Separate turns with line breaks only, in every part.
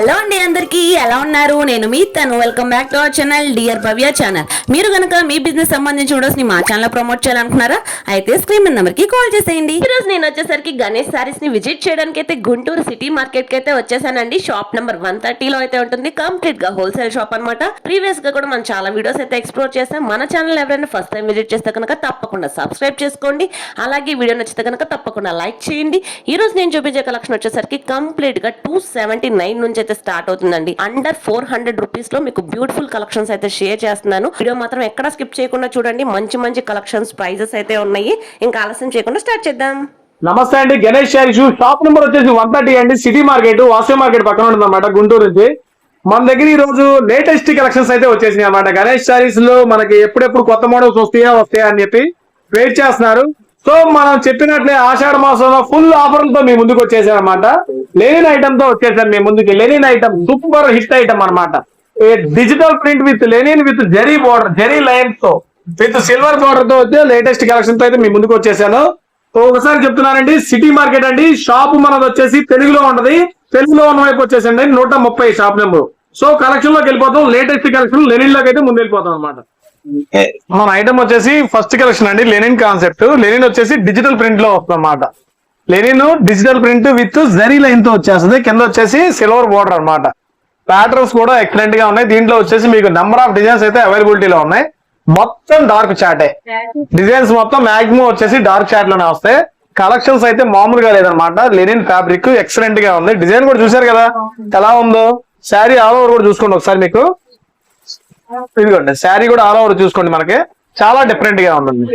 Hello అండి అందరికీ ఎలా ఉన్నారు? నేను మీ తను. Welcome back to our channel dear Bhavya channel మీరు కనుక మీ బిజినెస్ సంబంధించి వీడియోస్ని మా ఛానల్ ప్రమోట్ చేయాలనుకున్నారా? అయితే స్క్రీన్ నెంబర్కి కాల్ చేసేయండి. ఈరోజు నేను వచ్చేసరికి గణేష్ సారీస్ని విజిట్ చేయడానికి అయితే గుంటూరు సిటీ మార్కెట్కి అయితే వచ్చేసానండి. షాప్ నెంబర్ వన్ థర్టీలో అయితే ఉంటుంది. కంప్లీట్గా హోల్సేల్ షాప్ అన్నమాట. ప్రీవియస్గా కూడా మనం చాలా వీడియోస్ అయితే ఎక్స్ప్లోర్ చేస్తాం మన ఛానల్ ఎవరైనా ఫస్ట్ టైం విజిట్ చేస్తే కనుక తప్పకుండా సబ్స్క్రైబ్ చేసుకోండి. అలాగే వీడియో నచ్చితే కనుక తప్పకుండా లైక్ చేయండి. ఈరోజు నేను చూపించే కలెక్షన్ వచ్చేసరికి కంప్లీట్గా టూ సెవెంటీ నైన్ నుంచి అయితే స్టార్ట్ అవుతుందండి. అండర్ ఫోర్ హండ్రెడ్ రూపీస్లో మీకు బ్యూటిఫుల్ కలెక్షన్స్ అయితే షేర్ చేస్తున్నాను. వీడియో మాత్రం ఎక్కడ స్కిప్ చేయకుండా చూడండి. మంచి మంచి కలెక్షన్స్ ప్రైజెస్ అయితే ఉన్నాయి. ఇంకా ఆలస్యం చేయకుండా స్టార్ట్ చేద్దాం.
నమస్తే అండి. Ganesh sari shoe shop number వచ్చేసి వన్ థర్టీ అండి. సిటీ మార్కెట్ వాసవి మార్కెట్ పక్కన ఉంటుంది అనమాట గుంటూరు నుంచి. మన దగ్గర ఈ రోజు లేటెస్ట్ కలెక్షన్స్ అయితే వచ్చేసినాయి అనమాట గణేష్ శారీస్లో మనకి ఎప్పుడెప్పుడు కొత్త మోడల్స్ వస్తాయా వస్తాయా అని చెప్పి వెయిట్ చేస్తున్నారు. సో మనం చెప్పినట్లే ఆషాఢ మాసంలో ఫుల్ ఆఫర్లతో మీ ముందుకు వచ్చేసారనమాట లెనిన్ ఐటమ్తో వచ్చేసారు మీ ముందుకి. Linen item super hit item అనమాట digital print with linen with zari border zari లైన్స్తో with silver బోర్డర్తో వచ్చే లేటెస్ట్ కలెక్షన్తో అయితే మీ ముందుకు వచ్చేసాను. ఒకసారి చెప్తున్నానండి సిటీ మార్కెట్ అండి. షాప్ మనది వచ్చేసి తెలుగులో ఉంటది తెలుగులో ఉన్న వైపు వచ్చేసండి నూట ముప్పై షాప్ నెంబర్ సో కలెక్షన్లోకి వెళ్ళిపోతాం. లేటెస్ట్ కలెక్షన్ లెనిన్లోకి అయితే ముందు వెళ్ళిపోతాం అనమాట మన ఐటమ్ వచ్చేసి ఫస్ట్ కలెక్షన్ అండి. లెనిన్ కాన్సెప్ట్ లెనిన్ వచ్చేసి డిజిటల్ ప్రింట్లో వస్తుంది అన్నమాట linen digital print with zari లైన్తో వచ్చేస్తుంది. కింద వచ్చేసి సిల్వర్ బోర్డర్ అన్నమాట. ప్యాటర్న్స్ కూడా ఎక్సలెంట్గా ఉన్నాయి. దీంట్లో వచ్చేసి మీకు నెంబర్ ఆఫ్ డిజైన్స్ అయితే అవైలబిలిటీలో ఉన్నాయి. మొత్తం డార్క్ చాటే డిజైన్స్ మొత్తం మాక్సిమం వచ్చేసి డార్క్ చాట్లోనే వస్తాయి. కలెక్షన్స్ అయితే మామూలుగా లేదనమాట లెనిన్ ఫ్యాబ్రిక్ ఎక్సలెంట్గా ఉంది. డిజైన్ కూడా చూసారు కదా? ఎలా ఉందో? శారీ ఆల్ ఓవర్ కూడా చూసుకోండి ఒకసారి మీకు. ఇదిగోండి శారీ కూడా ఆల్ ఓవర్ చూసుకోండి మనకి. చాలా డిఫరెంట్గా ఉంటుంది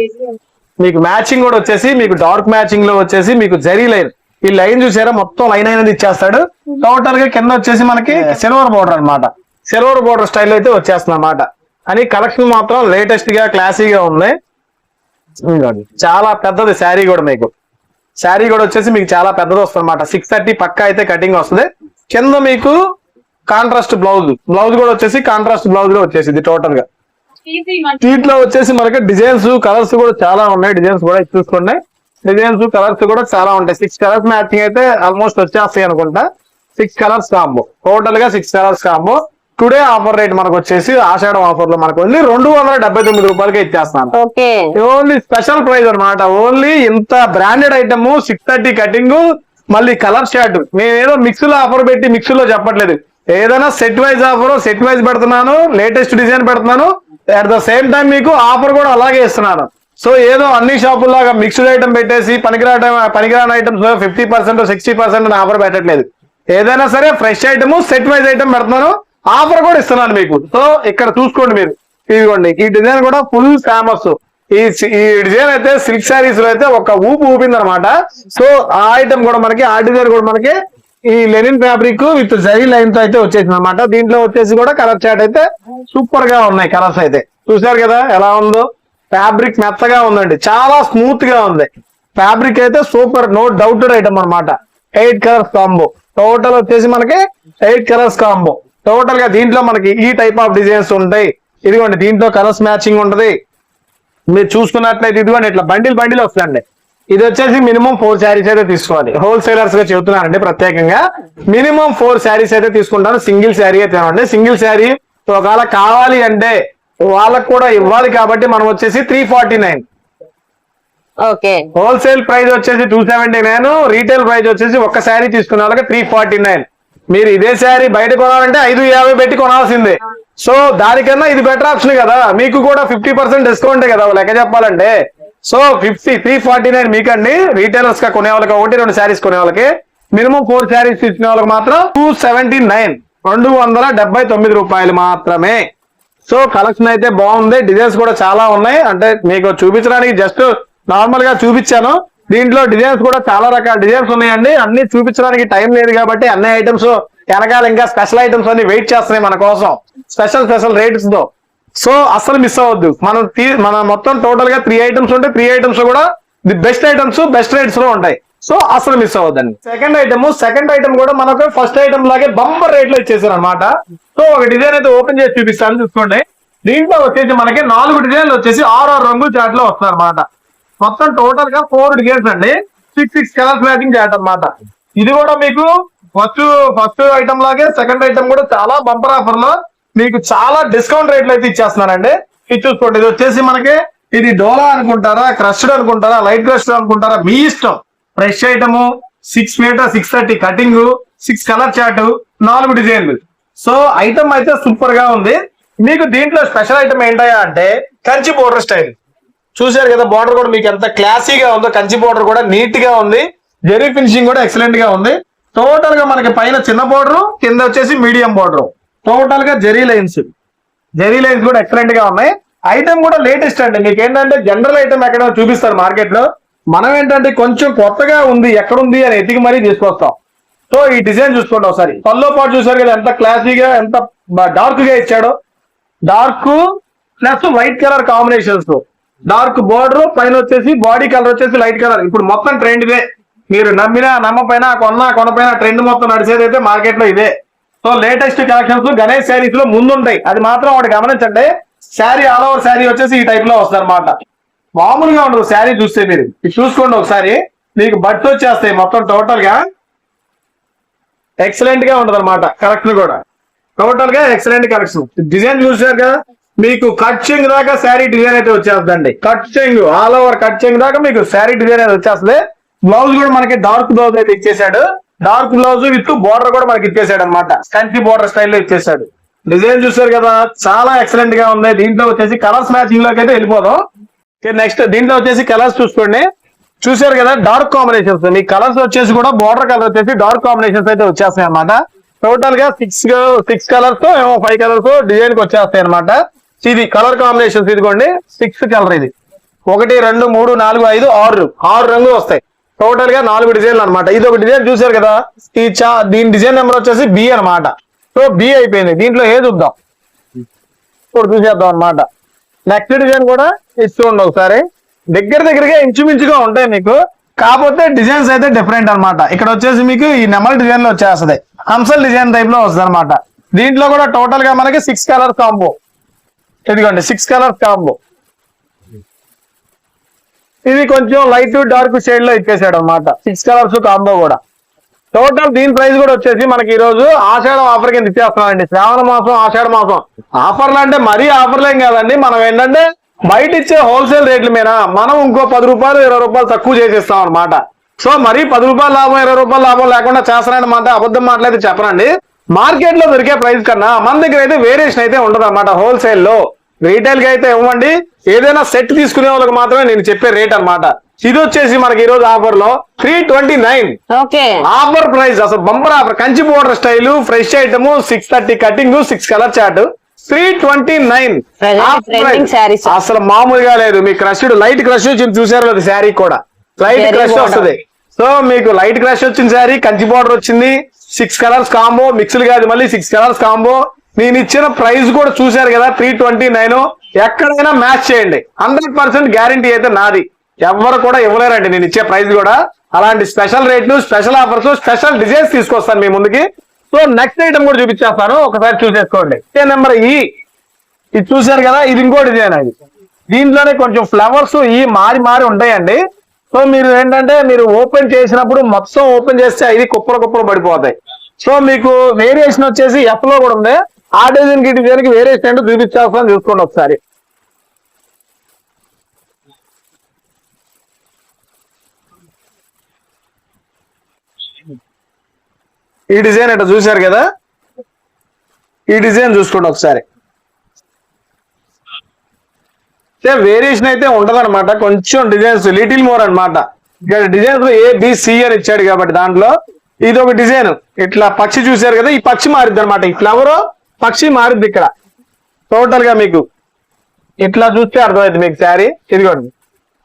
మీకు మ్యాచింగ్ కూడా వచ్చేసి మీకు డార్క్ మ్యాచింగ్లో వచ్చేసి మీకు జరీ లైన్. ఈ లైన్ చూసారా? మొత్తం లైన్ అనేది ఇచ్చేస్తాడు. టోటల్గా కింద వచ్చేసి మనకి సిల్వర్ బోర్డర్ అన్నమాట. సిల్వర్ బోర్డర్ స్టైల్ అయితే వచ్చేస్తుంది అన్నమాట అని కలెక్షన్ మాత్రం లేటెస్ట్గా క్లాసీగా ఉంది. చాలా పెద్దది శారీ కూడా మీకు. శారీ కూడా వచ్చేసి మీకు చాలా పెద్దది వస్తుంది అనమాట సిక్స్ థర్టీ పక్క అయితే కటింగ్ వస్తుంది. కింద మీకు కాంట్రాస్ట్ బ్లౌజ్. బ్లౌజ్ కూడా వచ్చేసి కాంట్రాస్ట్ బ్లౌజ్లో వచ్చేసింది టోటల్గా దీంట్లో వచ్చేసి మనకి డిజైన్స్ కలర్స్ కూడా చాలా ఉన్నాయి. డిజైన్స్ కూడా చూసుకోండి. డిజైన్స్ కలర్స్ కూడా చాలా ఉంటాయి. సిక్స్ కలర్స్ మ్యాచింగ్ అయితే ఆల్మోస్ట్ వచ్చేస్తాయి అనుకుంటా. సిక్స్ కలర్స్ కాంబో టోటల్గా six colours combo today offer rate మనకు వచ్చేసి ఆషాఢం ఆఫర్లో మనకు ఓన్లీ రెండు వందల డెబ్బై తొమ్మిది రూపాయలకి ఇచ్చేస్తాను.
ఓకే.
ఓన్లీ స్పెషల్ ప్రైస్ అన్నమాట. ఓన్లీ ఇంత branded item six thirty cutting మళ్ళీ కలర్ షార్ట్ మేమేదో మిక్స్లో ఆఫర్ పెట్టి మిక్స్లో చెప్పట్లేదు. ఏదైనా set wise offer set wise పెడుతున్నాను లేటెస్ట్ డిజైన్ పెడుతున్నాను అట్ ద సేమ్ టైం మీకు ఆఫర్ కూడా అలాగే ఇస్తున్నాను. సో ఏదో అన్ని షాపుల్లాగా మిక్స్డ్ ఐటమ్ పెట్టేసి పనికిరాట పనికిరాని items fifty percent sixty percent offer పెట్టట్లేదు. ఏదైనా సరే fresh item set wise item పెడుతున్నాను ఆఫర్ కూడా ఇస్తున్నాను మీకు. సో ఇక్కడ చూసుకోండి మీరు. ఇదిగోండి ఈ డిజైన్ కూడా ఫుల్ ఫేమస్ ఈ ఈ డిజైన్ అయితే సిల్క్ శారీస్లో అయితే ఒక ఊపు ఊపింది అనమాట సో ఆ ఐటమ్ కూడా మనకి ఆ డిజైన్ కూడా మనకి ఈ లెనిన్ ఫ్యాబ్రిక్ విత్ జరీ లైన్తో అయితే వచ్చేసింది అనమాట దీంట్లో వచ్చేసి కూడా కలర్ చాట్ అయితే సూపర్గా ఉన్నాయి కలర్స్ అయితే. చూసారు కదా ఎలా ఉందో? ఫ్యాబ్రిక్ మెత్తగా ఉందండి. చాలా స్మూత్గా ఉంది. ఫ్యాబ్రిక్ అయితే సూపర్ నో డౌటెడ్ ఐటమ్ అన్నమాట. ఎయిట్ కలర్స్ కాంబో టోటల్ వచ్చేసి మనకి ఎయిట్ కలర్స్ కాంబో టోటల్గా దీంట్లో మనకి ఈ టైప్ ఆఫ్ డిజైన్స్ ఉంటాయి. ఇదిగోండి దీంట్లో కలర్స్ మ్యాచింగ్ ఉంటది. మీరు చూసుకున్నట్లయితే ఇదిగోండి ఇట్లా బండిల్ బండిల్ వస్తుందండి. ఇది వచ్చేసి మినిమం ఫోర్ శారీస్ అయితే తీసుకోవాలి. హోల్సేలర్స్గా చెబుతున్నానండి ప్రత్యేకంగా. మినిమం ఫోర్ శారీస్ అయితే తీసుకుంటాను సింగిల్ శారీ అయితే ఇవ్వండి సింగిల్ శారీ ఒకవేళ కావాలి అంటే వాళ్ళకు కూడా ఇవ్వాలి కాబట్టి మనం వచ్చేసి three forty nine
okay.
Wholesale price వచ్చేసి two seventy nine retail price వచ్చేసి ఒక్క శారీ తీసుకున్న వాళ్ళకి త్రీ ఫార్టీ నైన్ మీరు ఇదే శారీ బయట కొనాలంటే ఐదు యాభై పెట్టి కొనాల్సిందే. సో దానికన్నా ఇది బెటర్ ఆప్షన్ కదా. మీకు కూడా ఫిఫ్టీ పర్సెంట్ డిస్కౌంట్ కదా లెక్క చెప్పాలంటే. So fifty three forty nine మీకండి. రీటైలర్స్గా కొనే వాళ్ళకి ఒకటి రెండు శారీస్ కొనే వాళ్ళకి. మినిమం ఫోర్ శారీస్ తీసుకునే వాళ్ళకి మాత్రం టూ సెవెంటీ నైన్ రెండు వందల డెబ్బై తొమ్మిది రూపాయలు మాత్రమే. సో కలెక్షన్ అయితే బాగుంది. డిజైన్స్ కూడా చాలా ఉన్నాయి. అంటే మీకు చూపించడానికి జస్ట్ నార్మల్గా చూపించాను. దీంట్లో డిజైన్స్ కూడా చాలా రకాల డిజైన్స్ ఉన్నాయండి. అన్ని చూపించడానికి టైం లేదు కాబట్టి అన్ని ఐటమ్స్ వెనకాల ఇంకా స్పెషల్ ఐటమ్స్ అన్ని వెయిట్ చేస్తున్నాయి మన కోసం. స్పెషల్ స్పెషల్ రేట్స్తో. సో అసలు మిస్ అవ్వద్దు. మనం మన మొత్తం టోటల్గా త్రీ ఐటమ్స్ ఉంటే త్రీ ఐటమ్స్ కూడా ది బెస్ట్ ఐటమ్స్ బెస్ట్ రేట్స్లో ఉంటాయి. సో అసలు మిస్ అవ్వద్దండి. సెకండ్ ఐటమ్ సెకండ్ ఐటమ్ కూడా మనకు ఫస్ట్ ఐటమ్ లాగే బంపర్ రేట్లో ఇచ్చేసారు అనమాట సో ఒక డిజైన్ అయితే ఓపెన్ చేసి చూపిస్తాను చూసుకోండి. దీంట్లో వచ్చేసి మనకి నాలుగు డిజైన్లు వచ్చేసి ఆరు ఆరు రంగుల చాట్లో వస్తాయి అనమాట మొత్తం టోటల్గా ఫోర్ డిజైన్స్ అండి. Six six colours matching chart అనమాట ఇది కూడా మీకు ఫస్ట్ ఫస్ట్ ఐటమ్ లాగే సెకండ్ ఐటమ్ కూడా చాలా బంపర్ ఆఫర్లో మీకు చాలా డిస్కౌంట్ రేట్లు అయితే ఇచ్చేస్తున్నారండి. ఇది చూసుకోండి ఇది వచ్చేసి మనకి ఇది డోలా అనుకుంటారా క్రష్డ్ అనుకుంటారా లైట్ క్రష్డ్ అనుకుంటారా మీ ఇష్టం. Fresh item six metre six thirty cutting six colour chart నాలుగు డిజైన్లు. సో ఐటమ్ అయితే సూపర్గా ఉంది. మీకు దీంట్లో స్పెషల్ ఐటమ్ ఏంటయ్యా అంటే కంచి బోర్డర్ స్టైల్. చూశారు కదా బోర్డర్ కూడా మీకు ఎంత క్లాసీగా ఉందో కంచి బోర్డర్ కూడా నీట్గా ఉంది. జెరీ ఫినిషింగ్ కూడా ఎక్సలెంట్గా ఉంది. టోటల్గా మనకి పైన చిన్న బోర్డర్ కింద వచ్చేసి మీడియం బార్డర్. టోటల్గా జెరీ లైన్స్. జెరీ లైన్స్ కూడా ఎక్సలెంట్గా ఉన్నాయి. ఐటమ్ కూడా లేటెస్ట్ అండి. మీకు ఏంటంటే జనరల్ ఐటమ్ ఎక్కడ చూపిస్తారు మార్కెట్లో మనం ఏంటంటే కొంచెం కొత్తగా ఉంది ఎక్కడ ఉంది అని ఎతికి మరీ తీసుకొస్తాం. సో ఈ డిజైన్ చూసుకోండి ఒకసారి. పల్లో పాటు చూసారు కదా ఎంత క్లాసీగా ఎంత డార్క్గా ఇచ్చాడో. Dark plus white colour combinations. Dark border పైన వచ్చేసి బాడీ కలర్ వచ్చేసి లైట్ కలర్. ఇప్పుడు మొత్తం ట్రెండ్ ఇదే. మీరు నమ్మినా నమ్మపైన కొన్నా కొనపైన ట్రెండ్ మొత్తం నడిచేది అయితే మార్కెట్లో ఇదే. సో లేటెస్ట్ కలెక్షన్స్ గణేష్ శారీస్లో ముందుంటాయి. అది మాత్రం వాడు గమనించండి. శారీ ఆల్ ఓవర్ శారీ వచ్చేసి ఈ టైప్లో వస్తుంది అనమాట మామూలుగా ఉండదు శారీ చూస్తే మీరు. ఇది చూసుకోండి ఒకసారి. మీకు బట్టు వచ్చేస్తాయి మొత్తం టోటల్గా. ఎక్సలెంట్గా ఉండదు అనమాట కలెక్షన్ కూడా. టోటల్గా ఎక్సలెంట్ కలెక్షన్ డిజైన్ చూసారు కదా? మీకు కట్ దాకా శారీ డిజైన్ అయితే వచ్చేస్తుందండి. కట్ ఆల్ ఓవర్ కట్ దాకా మీకు శారీ డిజైన్ అయితే వచ్చేస్తుంది. బ్లౌజ్ కూడా మనకి డార్క్ బ్లౌజ్ అయితే ఇచ్చేసాడు డార్క్ బ్లౌజ్ విత్ బోర్డర్ కూడా మనకి ఇచ్చేసాడు అనమాట కంచి బోర్డర్ స్టైల్లో ఇచ్చేసాడు. డిజైన్ చూసారు కదా చాలా ఎక్సలెంట్గా ఉంది. దీంట్లో వచ్చేసి కలర్స్ మ్యాచింగ్లోకి అయితే వెళ్ళిపోదాం. నెక్స్ట్ దీంట్లో వచ్చేసి కలర్స్ చూసుకోండి. చూసారు కదా డార్క్ కాంబినేషన్స్ మీ కలర్స్ వచ్చేసి కూడా బోర్డర్ కలర్ వచ్చేసి డార్క్ కాంబినేషన్స్ అయితే వచ్చేస్తాయి అనమాట టోటల్గా సిక్స్ సిక్స్ కలర్స్ ఏమో ఫైవ్ కలర్స్ డిజైన్కి వచ్చేస్తాయి అనమాట ఇది కలర్ కాంబినేషన్స్ ఇదిగోండి. సిక్స్ కలర్ ఇది. ఒకటి రెండు మూడు నాలుగు ఐదు ఆరు. ఆరు రంగులు వస్తాయి. టోటల్గా నాలుగు డిజైన్లు అనమాట ఇది ఒక డిజైన్ చూసారు కదా? ఈ చా దీని డిజైన్ నెంబర్ వచ్చేసి బి అన్నమాట. సో బి అయిపోయింది. దీంట్లో ఏ చూద్దాం? ఇప్పుడు చూసేద్దాం అన్నమాట. నెక్స్ట్ డిజైన్ కూడా ఇస్తూ ఒకసారి. దగ్గర దగ్గరగా ఇంచుమించుగా ఉంటాయి మీకు. కాకపోతే డిజైన్స్ అయితే డిఫరెంట్ అన్నమాట. ఇక్కడ వచ్చేసి మీకు ఈ నెమల్ డిజైన్లో వచ్చేస్తుంది హంసల్ డిజైన్ టైప్లో వస్తుంది అనమాట దీంట్లో కూడా టోటల్గా మనకి సిక్స్ కలర్ కాంబో ఇదిగోండి సిక్స్ కలర్ కాంబో ఇది కొంచెం లైట్ డార్క్ షేడ్లో ఇచ్చేసాడు అనమాట సిక్స్ కలర్స్ కాంబో కూడా. టోటల్ దీని ప్రైస్ కూడా వచ్చేసి మనకి ఈ రోజు ఆషాఢం ఆఫర్ కింద ఇచ్చేస్తున్నామండి శ్రావణ మాసం ఆషాఢ మాసం. ఆఫర్లు అంటే మరీ ఆఫర్లేం కాదండి. మనం ఏంటంటే బయట ఇచ్చే హోల్సేల్ రేట్ల మీద మనం ఇంకో పది రూపాయలు ఇరవై రూపాయలు తక్కువ చేసేస్తాం అనమాట సో మరీ పది రూపాయల లాభం ఇరవై రూపాయల లాభం లేకుండా చేస్తారని మాట అబద్ధం మాట్లాడితే చెప్పరండి మార్కెట్లో దొరికే ప్రైస్ కన్నా మన దగ్గర అయితే వేరియేషన్ అయితే ఉండదు అనమాట హోల్సేల్లో. రీటైల్కి అయితే ఇవ్వండి. ఏదైనా సెట్ తీసుకునే వాళ్ళకి మాత్రమే నేను చెప్పే రేట్ అన్నమాట. ఇది వచ్చేసి మనకి ఈ రోజు ఆఫర్లో three twenty nine
okay.
Offer price అసలు bumper offer Kanchi border style fresh item six thirty cutting six colour chart three twenty nine. అసలు మామూలుగా లేదు. మీ క్రష్ లైట్ క్రష్ వచ్చింది చూసారు అది శారీ కూడా. Light crush. వస్తుంది. సో మీకు లైట్ క్రష్ వచ్చిన శారీ కంచి బోర్డర్ వచ్చింది. సిక్స్ కలర్స్ కాంబో మిక్స్డ్ కాదు మళ్ళీ సిక్స్ కలర్స్ కాంబో నేను ఇచ్చిన ప్రైస్ కూడా చూశారు కదా త్రీ ట్వంటీ నైన్ ఎక్కడైనా మ్యాచ్ చేయండి. హండ్రెడ్ పర్సెంట్ గ్యారంటీ అయితే నాది. ఎవరు కూడా ఇవ్వలేరండి నేను ఇచ్చే ప్రైస్ కూడా. అలాంటి స్పెషల్ రేట్లు స్పెషల్ ఆఫర్స్ స్పెషల్ డిజైన్స్ తీసుకొస్తాను మీ ముందుకి. సో నెక్స్ట్ ఐటమ్ కూడా చూపించేస్తాను. ఒకసారి చూసేసుకోండి. నెంబర్ ఈ e. ఇది చూశారు కదా ఇది ఇంకో డిజైన్ అది. దీంట్లోనే కొంచెం ఫ్లవర్స్ ఈ మారి మారి ఉంటాయండి. సో మీరు ఏంటంటే మీరు ఓపెన్ చేసినప్పుడు మొత్తం ఓపెన్ చేస్తే ఇది కుప్పలు కుప్పలు పడిపోతాయి. సో మీకు వేరియేషన్ వచ్చేసి ఎఫ్లో కూడా ఉంది. ఆ డిజైన్కి డిజైన్కి వేరియేషన్ ఏంటో చూసుకోండి ఒకసారి. ఈ డిజైన్ అంటే చూశారు కదా? ఈ డిజైన్ చూసుకోండి ఒకసారి. వేరియేషన్ అయితే ఉండదన్నమాట కొంచెం డిజైన్స్ లిటిల్ మోర్ అనమాట ఇక్కడ డిజైన్స్ ఏ బి సి అని ఇచ్చాడు కాబట్టి దాంట్లో ఇది ఒక డిజైన్. ఇట్లా పక్షి చూశారు కదా ఈ పక్షి మారిద్ది అనమాట ఈ ఫ్లవర్ పక్షి మారింది ఇక్కడ. టోటల్గా మీకు ఇట్లా చూస్తే అర్థమైంది మీకు శారీ. ఇదిగోండి.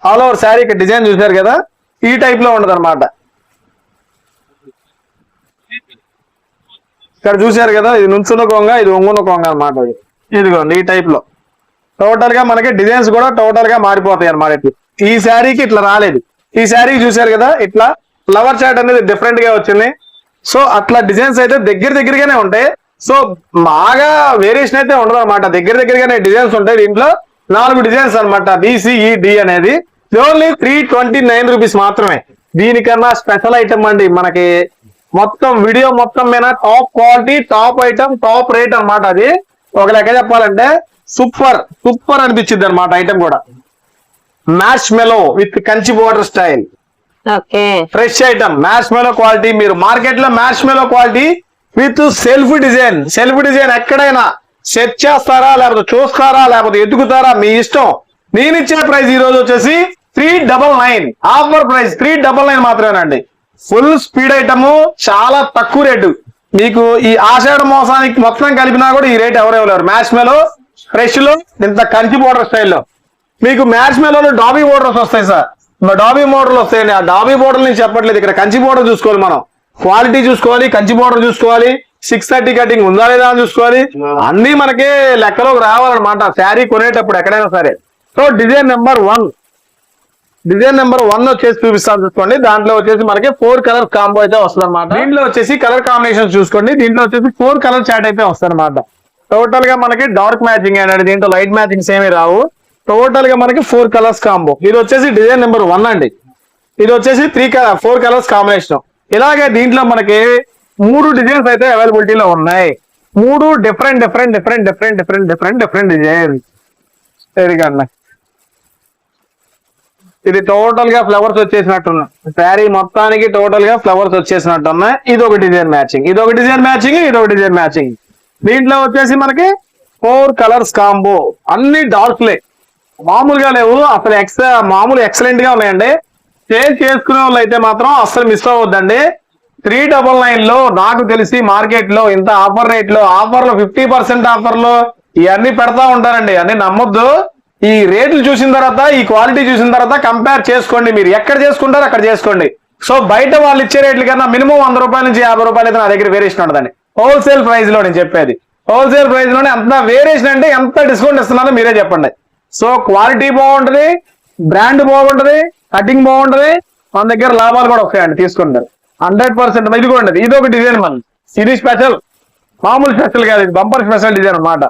ఆల్ ఓవర్ శారీ ఇక్కడ డిజైన్ చూశారు కదా? ఈ టైప్లో ఉండదు అనమాట ఇక్కడ చూశారు కదా? ఇది నుంచున్న కొంగ ఇది ఒంగున్న కొంగ అనమాట ఇదిగోండి ఈ టైప్లో. టోటల్గా మనకి డిజైన్స్ కూడా టోటల్గా మారిపోతాయి అనమాట ఇట్లా. ఈ శారీకి ఇట్లా రాలేదు. ఈ శారీ చూశారు కదా? ఇట్లా ఫ్లవర్ చాట్ అనేది డిఫరెంట్గా వచ్చింది. సో అట్లా డిజైన్స్ అయితే దగ్గర దగ్గరగానే ఉంటాయి. సో బాగా వేరియేషన్ అయితే ఉండదు అనమాట దగ్గర దగ్గరగానే డిజైన్స్ ఉంటాయి. దీంట్లో నాలుగు డిజైన్స్ అనమాట బిసిఈ డి అనేది. Only three twenty nine rupees మాత్రమే. దీనికన్నా స్పెషల్ ఐటమ్ అండి. మనకి మొత్తం వీడియో మొత్తం మీద top quality top item top rate అన్నమాట అది. ఒక లెక్క చెప్పాలంటే సూపర్ సూపర్ అనిపించింది అనమాట ఐటమ్ కూడా. Marshmallow with Kanchi border style fresh item marshmallow quality మీరు మార్కెట్లో marshmallow quality with self design. Self design ఎక్కడైనా సెట్ చేస్తారా లేకపోతే చూస్తారా లేకపోతే ఎదుగుతారా మీ ఇష్టం. నేను ఇచ్చే ప్రైస్ ఈ రోజు వచ్చేసి three double nine. Offer price three double nine మాత్రమేనండి. ఫుల్ స్పీడ్ ఐటమ్ చాలా తక్కువ రేటు. మీకు ఈ ఆషాఢ మోసానికి మొత్తం కలిపినా కూడా ఈ రేట్ ఎవరు ఇవ్వలేరు. మ్యాచ్ మేలో ఫ్రెష్లో ఇంత కంచి బోర్డర్ స్టైల్లో. మీకు మ్యాచ్ మేలో డాబీ బోర్డర్స్ వస్తాయి సార్. డాబీ బోర్డర్లు వస్తాయండి. ఆ డాబీ బోర్డర్ నుంచి చెప్పట్లేదు. ఇక్కడ కంచి బోర్డర్ చూసుకోవాలి మనం. క్వాలిటీ చూసుకోవాలి కంచి బోర్డర్ చూసుకోవాలి సిక్స్ థర్టీ కటింగ్ ఉందా లేదా అని చూసుకోవాలి. అన్ని మనకి లెక్కలోకి రావాలన్నమాట. శారీ కొనేటప్పుడు ఎక్కడైనా సరే. So design number one design number one వచ్చేసి చూపిస్తాను చూసుకోండి. దాంట్లో వచ్చేసి మనకి ఫోర్ కలర్ కాంబో అయితే వస్తుంది అనమాట దీంట్లో వచ్చేసి కలర్ కాంబినేషన్ చూసుకోండి. దీంట్లో వచ్చేసి ఫోర్ కలర్ చాట్ అయితే వస్తుంది అనమాట టోటల్గా మనకి డార్క్ మ్యాచింగ్ అండి. దీంట్లో లైట్ మ్యాచింగ్స్ ఏమి రావు. టోటల్గా మనకి ఫోర్ కలర్స్ కాంబో ఇది వచ్చేసి డిజైన్ నెంబర్ వన్ అండి. ఇది వచ్చేసి three colour four colours combination ఇలాగే దీంట్లో మనకి మూడు డిజైన్స్ అయితే అవైలబిలిటీలో ఉన్నాయి. మూడు different different different different different different different design సరిగా అన్న ఇది టోటల్గా ఫ్లవర్స్ వచ్చేసినట్టున్నాయి శారీ మొత్తానికి టోటల్గా ఫ్లవర్స్ వచ్చేసినట్టున్నాయి ఇది ఒక డిజైన్ మ్యాచింగ్ ఇది ఒక డిజైన్ మ్యాచింగ్ ఇది ఒక డిజైన్ మ్యాచింగ్ దీంట్లో వచ్చేసి మనకి ఫోర్ కలర్స్ కాంబో అన్ని డార్క్లే మామూలుగా లేవు. అసలు ఎక్స్ మామూలు ఎక్సలెంట్గా ఉన్నాయండి. సేల్ చేసుకునే వాళ్ళు అయితే మాత్రం అస్సలు మిస్ అవ్వద్దండి. త్రీ డబల్ నైన్లో నాకు తెలిసి మార్కెట్లో ఇంత ఆఫర్ రేట్లో ఆఫర్లు ఫిఫ్టీ పర్సెంట్ ఆఫర్లు ఇవన్నీ పెడతా ఉంటారండి. అన్ని నమ్మొద్దు. ఈ రేట్లు చూసిన తర్వాత ఈ క్వాలిటీ చూసిన తర్వాత కంపేర్ చేసుకోండి మీరు. ఎక్కడ చేసుకుంటారో అక్కడ చేసుకోండి. సో బయట వాళ్ళు ఇచ్చే రేట్ల కన్నా మినిమం వంద రూపాయల నుంచి యాభై రూపాయలు అయితే నా దగ్గర వేరియేషన్ ఉండదండి. హోల్సేల్ ప్రైస్లో నేను చెప్పేది. హోల్సేల్ ప్రైస్లోనే ఎంత వేరియేషన్ అంటే ఎంత డిస్కౌంట్ ఇస్తున్నారో మీరే చెప్పండి. సో క్వాలిటీ బాగుంటుంది బ్రాండ్ బాగుంటుంది కటింగ్ బాగుంటది మన దగ్గర లాభాలు కూడా వస్తాయండి తీసుకుంటారు హండ్రెడ్ పర్సెంట్ ఇది కూడా ఉండదు ఇది ఒక డిజైన్ మన. సిరీ స్పెషల్ మామూలు స్పెషల్ కాదు ఇది బంపర్ స్పెషల్ డిజైన్ అన్నమాట.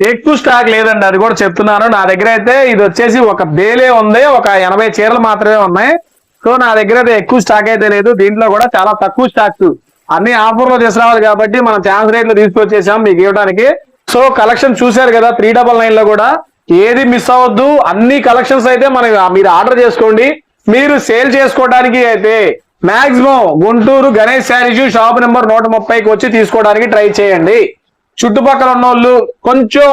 ఎక్కువ స్టాక్ లేదండి అది కూడా చెప్తున్నాను. నా దగ్గర అయితే ఇది వచ్చేసి ఒక బేలే ఉంది ఒక ఎనభై చీరలు మాత్రమే ఉన్నాయి. సో నా దగ్గర అయితే ఎక్కువ స్టాక్ అయితే లేదు. దీంట్లో కూడా చాలా తక్కువ స్టాక్స్ అన్ని ఆఫర్లో తీసుకురావాలి కాబట్టి మనం ఛాన్స్ రేట్లో తీసుకొచ్చేసాం మీకు ఇవ్వడానికి. సో కలెక్షన్ చూశారు కదా త్రీ డబల్ నైన్లో కూడా. ఏది మిస్ అవ్వద్దు అన్ని కలెక్షన్స్ అయితే మనం మీరు ఆర్డర్ చేసుకోండి. మీరు సేల్ చేసుకోవడానికి అయితే maximum Guntur Ganesh saris shop number నూట ముప్పైకి వచ్చి తీసుకోవడానికి ట్రై చేయండి. చుట్టుపక్కల ఉన్న వాళ్ళు కొంచెం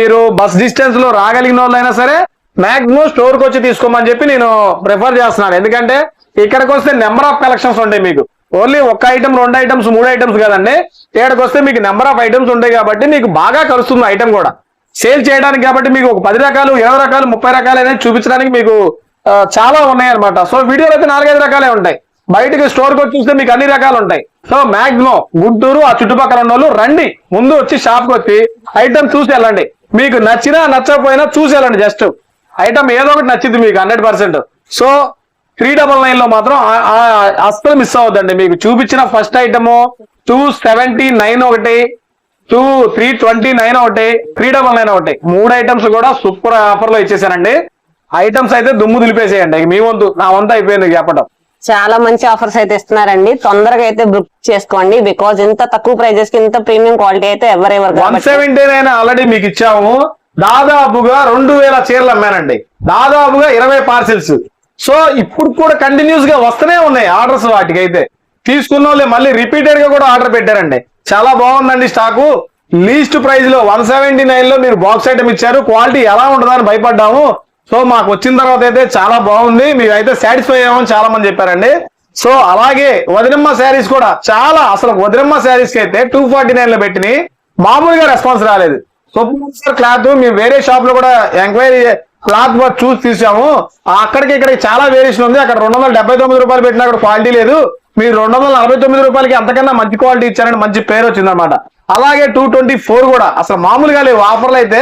మీరు బస్ డిస్టెన్స్లో రాగలిగిన వాళ్ళు అయినా సరే మాక్సిమం స్టోర్కి వచ్చి తీసుకోమని చెప్పి నేను ప్రిఫర్ చేస్తున్నాను. ఎందుకంటే ఇక్కడికి వస్తే నెంబర్ ఆఫ్ కలెక్షన్స్ ఉంటాయి మీకు. ఓన్లీ ఒక్క ఐటమ్ రెండు ఐటమ్స్ మూడు ఐటమ్స్ కదండి. ఇక్కడికి వస్తే మీకు నెంబర్ ఆఫ్ ఐటమ్స్ ఉంటాయి కాబట్టి మీకు బాగా కలుస్తుంది ఐటమ్ కూడా. సేల్ చేయడానికి కాబట్టి మీకు ఒక పది రకాలు ఇరవై రకాలు ముప్పై రకాలు అనేది చూపించడానికి మీకు చాలా ఉన్నాయి అనమాట సో వీడియోలో అయితే నాలుగైదు రకాలే ఉంటాయి. బయటకి స్టోర్కి వచ్చి చూస్తే మీకు అన్ని రకాలు ఉంటాయి. సో మాక్సిమం గుంటూరు ఆ చుట్టుపక్కల ఉన్న వాళ్ళు రండి. ముందు వచ్చి షాప్కి వచ్చి ఐటమ్ చూసి వెళ్ళండి. మీకు నచ్చినా నచ్చకపోయినా చూసి వెళ్ళండి జస్ట్. ఐటమ్ ఏదో ఒకటి నచ్చింది మీకు hundred percent. So three double నైన్లో మాత్రం అస్సలు మిస్ అవ్వద్దండి. మీకు చూపించిన first item two seventy nine ఒకటి టూ త్రీ ట్వంటీ నైన్ ఒకటి త్రీ డబల్ నైన్ ఒకటి. మూడు ఐటమ్స్ కూడా సూపర్ ఆఫర్లో ఇచ్చేసానండి. ఐటమ్స్ అయితే దుమ్ము దులిపేసేయండి. మీ వంతు నా వంతు అయిపోయింది చెప్పడం
చాలా మంచి ఆఫర్స్ అయితే ఇస్తున్నారండి. తొందరగా అయితే బుక్ చేసుకోండి. బికాజ్ ఇంత తక్కువ ప్రైజెస్కి ఇంత ప్రీమియం క్వాలిటీ అయితే ఎవరెవరు
వన్ సెవెంటీ నైన్ ఆల్రెడీ మీకు ఇచ్చాము. దాదాపుగా రెండు వేల చీరలు అమ్మానండి. దాదాపుగా ఇరవై పార్సిల్స్ సో ఇప్పుడు కూడా కంటిన్యూస్గా వస్తూనే ఉన్నాయి ఆర్డర్స్ వాటికి అయితే తీసుకున్న వాళ్ళే మళ్ళీ రిపీటెడ్గా కూడా ఆర్డర్ పెట్టారండి. చాలా బాగుందండి స్టాకు లీస్ట్ ప్రైస్లో వన్ సెవెంటీ నైన్లో మీరు బాక్స్ ఐటమ్ ఇచ్చారు. క్వాలిటీ ఎలా ఉంటుందని భయపడ్డాము. సో మాకు వచ్చిన తర్వాత అయితే చాలా బాగుంది. మీరు అయితే సాటిస్ఫై అయ్యామని చాలా మంది చెప్పారండి. సో అలాగే వదినమ్మ శారీస్ కూడా చాలా అసలు వదినమ్మ శారీస్కి అయితే టూ ఫార్టీ నైన్లో పెట్టిన మామూలుగా రెస్పాన్స్ రాలేదు. సూపర్ క్లాత్ మేము వేరే షాప్లో కూడా ఎంక్వైరీ క్లాత్ వర్క్ చూసి తీసాము. అక్కడికి ఇక్కడికి చాలా వేరియేషన్ ఉంది. అక్కడ రెండు వందల డెబ్బై తొమ్మిది రూపాయలు పెట్టినా అక్కడ క్వాలిటీ లేదు. మీరు రెండు వందల నలభై తొమ్మిది రూపాయలకి అంతకన్నా మంచి క్వాలిటీ ఇచ్చారని మంచి పేరు వచ్చిందన్నమాట. అలాగే టూ ట్వంటీ ఫోర్ కూడా. అసలు మామూలుగా లేవు. ఆఫర్లు అయితే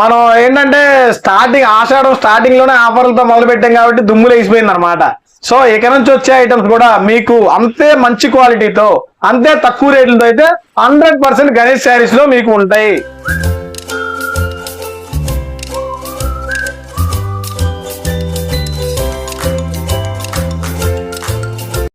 మనం ఏంటంటే స్టార్టింగ్ ఆషాఢం స్టార్టింగ్లోనే ఆఫర్లతో మొదలు పెట్టాం కాబట్టి దుమ్ములు వేసిపోయింది అనమాట సో ఇక నుంచి వచ్చే ఐటమ్స్ కూడా మీకు అంతే మంచి క్వాలిటీతో అంతే తక్కువ రేట్లతో అయితే హండ్రెడ్ పర్సెంట్ గణేష్ శారీస్లో మీకు ఉంటాయి.